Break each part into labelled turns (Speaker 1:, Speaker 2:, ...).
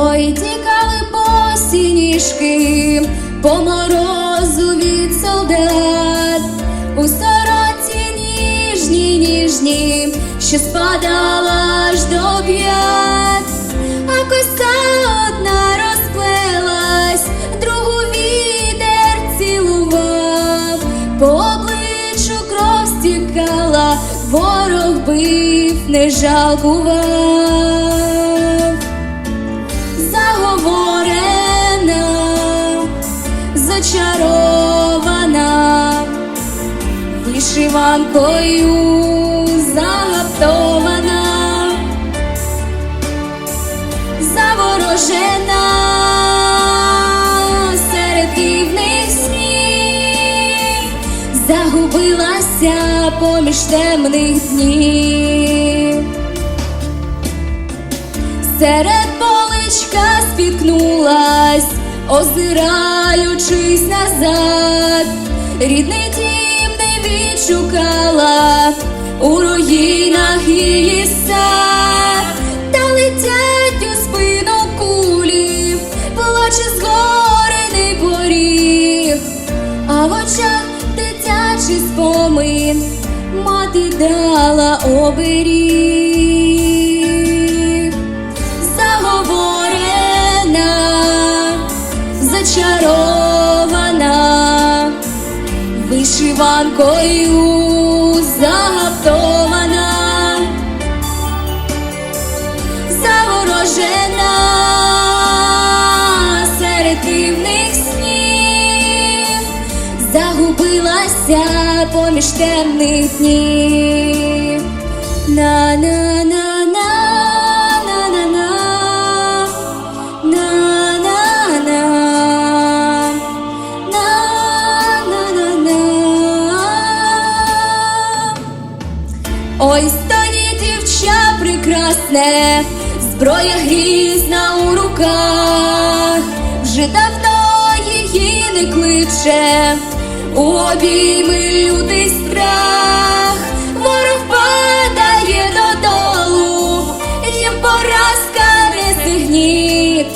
Speaker 1: Ой, тікали босі ніжки по морозу від солдат, у сороці ніжні, ніжні, що спадала аж до п'ят, а коса одна розплелась, другу вітер цілував, по обличчю кров стікала, ворог бив, не жалкував вишиванкою загаптована, заворожена серед дивних снів, загубилася поміж темних днів. Серед поличка спіткнулась, озираючись назад, рідний мати дала оберіг. Заговорена, зачарована, вишиванкою поміж темних днів. На на на на на на на на на на на на на Ой, стоїть дівча прекрасне, зброя грізна у руках, вже давно її не кличе, обійми лютий страх, ворог падає додолу, їм поразка не сигніт,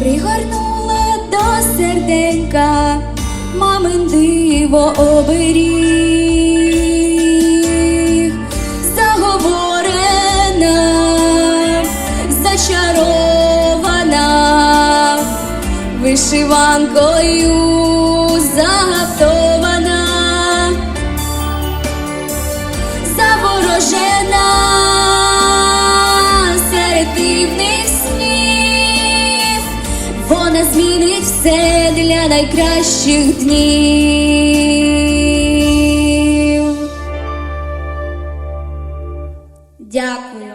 Speaker 1: пригорнула до серденька, мамин диво оберіг, все для найкращих днів. Дякую.